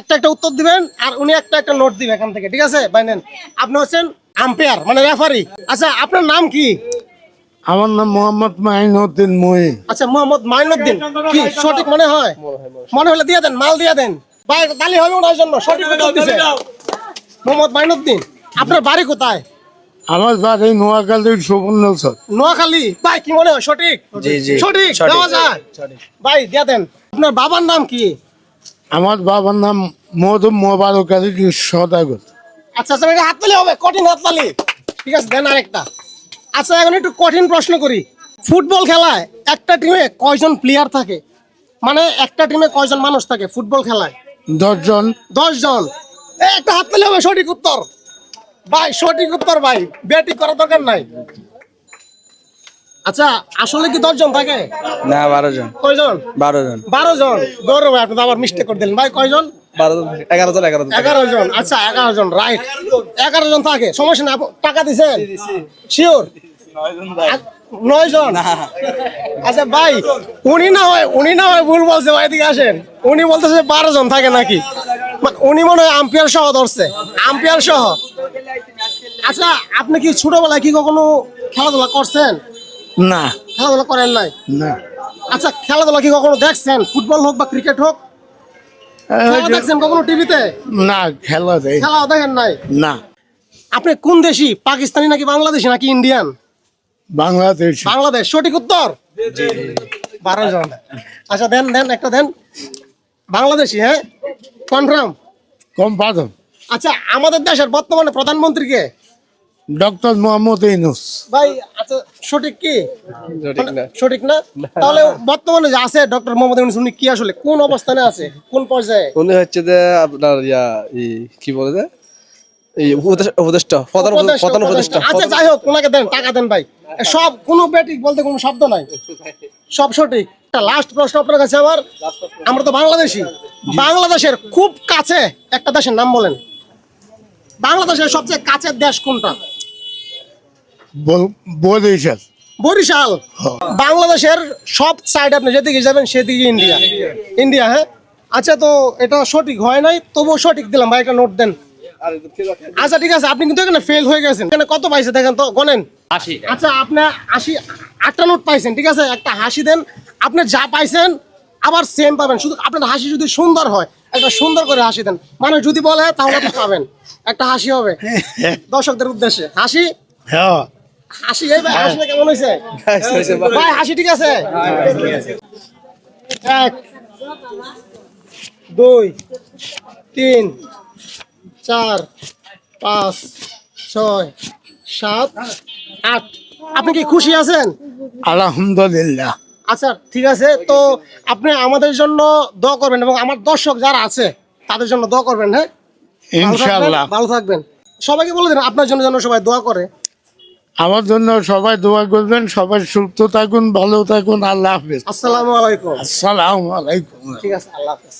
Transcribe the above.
একটা একটা উত্তর দিবেন আর উনি একটা একটা নোট দিবে এখান থেকে ঠিক আছে? ভাই নেন আপনি হচ্ছেন আম্পায়ার মানে রেফারি আচ্ছা আপনার নাম কি? আমার নাম মোহাম্মদ মাইনুদ্দিন মই। আচ্ছা মোহাম্মদ মাইনুদ্দিন। কি সঠিক মনে হয়? মনে হলে দিয়ে দেন মাল দিয়ে দেন। ভাই তালি হবে ওনার জন্য সঠিক উত্তর দিছে। মোহাম্মদ মাইনুদ্দিন আপনার বাড়ি কোথায়? আমার বাড়ি নোয়াখালীর সুবর্ণ স্যার নোয়াখালী? ভাই কি মনে হয়? সঠিক? জি, জি। সঠিক সঠিক। দেওয়া যায়। ভাই দিয়ে দেন। আপনার বাবার নাম কি? আমার বাবার নাম মধু মোবারক আলী সদাগর। আচ্ছা আচ্ছা এটা হাততালি হবে কঠিন হাততালি। ঠিক আছে দেন আরেকটা। আচ্ছা এখন একটু কঠিন প্রশ্ন করি। ফুটবল খেলায় একটা টিমে কয়জন প্লেয়ার থাকে? মানে একটা টিমে কয়জন মানুষ থাকে ফুটবল খেলায়? দশজন। দশ জন এই একটা হাততালি হবে সঠিক উত্তর। ভাই সঠিক উত্তর ভাই। ব্যাটিং করার দরকার নাই। আচ্ছা আসলে কি দশ জন থাকে? না বারো জন কয়জন? বারো জন বারো জন গৌরব আপনি আবার মিস্টেক করে দিলেন। ভাই কয়জন? বারো জন এগারো জন এগারো জন এগারো জন আচ্ছা এগারো জন রাইট এগারো জন থাকে সমস্যা না টাকা দিছেন শিওর নয় জন আচ্ছা ভাই উনি না হয় উনি না হয় ভুল বলছে ভাই আসেন। উনি বলতেছে বারো জন থাকে নাকি? মানে উনি মনে হয় আম্পিয়ার সহ ধরছে। আম্পিয়ার সহ। আচ্ছা আপনি কি ছোটবেলায় কি কখনো খেলাধুলা করছেন? না। খেলাধুলা করেন নাই? না। আচ্ছা খেলাধুলা কি কখনো দেখছেন? ফুটবল হোক বা ক্রিকেট হোক? দেখছেন কখনো টিভিতে? না খেলা খেলা দেখেন নাই? না। আপনি কোন দেশি? পাকিস্তানি নাকি বাংলাদেশি নাকি ইন্ডিয়ান? বাংলাদেশ। বাংলাদেশ। সঠিক উত্তর? বারো জন। আচ্ছা দেন দেন একটা দেন। বাংলাদেশি হ্যাঁ? কনফার্ম কম পাদম আচ্ছা আমাদের দেশের বর্তমানে প্রধানমন্ত্রীকে ডক্টর মোহাম্মদ ইনুস ভাই আচ্ছা সঠিক কি? সঠিক না। তাহলে বর্তমানে যে আছে ডক্টর মোহাম্মদ ইউনুস উনি কি আসলে কোন অবস্থানে আছে? কোন পর্যায়ে? উনি হচ্ছে যে আপনার ইয়া কি বলে যে? উপদেষ্টা প্রধান প্রধান উপদেষ্টা। উপদেষ্টা আচ্ছা যাই হোক ওনাকে দেন টাকা দেন ভাই। সব কোনো বেটিক বলতে কোনো শব্দ নাই। সব সঠিক। লাস্ট প্রশ্ন আপনার কাছে আমার। আমরা তো বাংলাদেশি। বাংলাদেশের খুব কাছে একটা দেশের নাম বলেন। বাংলাদেশের সবচেয়ে কাছের দেশ কোনটা? বরিশাল। বরিশাল? বাংলাদেশের সব সাইড আপনি যেদিকে যাবেন সেদিকে ইন্ডিয়া। ইন্ডিয়া হ্যাঁ? আচ্ছা তো এটা সঠিক হয় নাই? তবুও সঠিক দিলাম ভাই একটা নোট দেন। আচ্ছা ঠিক আছে আপনি কিন্তু এখানে ফেল হয়ে গেছেন। এখানে কত পাইছে দেখেন তো গনেন আচ্ছা আপনি আশি আটটা নোট পাইছেন ঠিক আছে? একটা হাসি দেন। আপনি যা পাইছেন আবার সেম পাবেন। শুধু আপনার হাসি যদি সুন্দর হয় একটা সুন্দর করে হাসি দেন। মানে যদি বলে তাহলে আপনি পাবেন। একটা হাসি হবে। দর্শকদের উদ্দেশ্যে। হাসি? হ্যাঁ। হাসি ভাই হাসিটা কেমন হয়েছে ভাই হাসি ঠিক আছে? এক দুই তিন চার পাঁচ ছয় সাত আট। আপনি কি খুশি আছেন? আলহামদুলিল্লাহ। আচ্ছা ঠিক আছে তো আপনি আমাদের জন্য দোয়া করবেন এবং আমার দর্শক যারা আছে তাদের জন্য দোয়া করবেন হ্যাঁ? ভালো থাকবেন, ভালো থাকবেন। সবাইকে বলে দিন আপনার জন্য যেন সবাই দোয়া করে। আমার জন্য সবাই দোয়া করবেন সবাই সুস্থ থাকুন ভালো থাকুন আল্লাহ হাফিজ। আসসালামু আসসালাম আসসালামু আলাইকুম। ঠিক আছে আল্লাহ হাফেজ।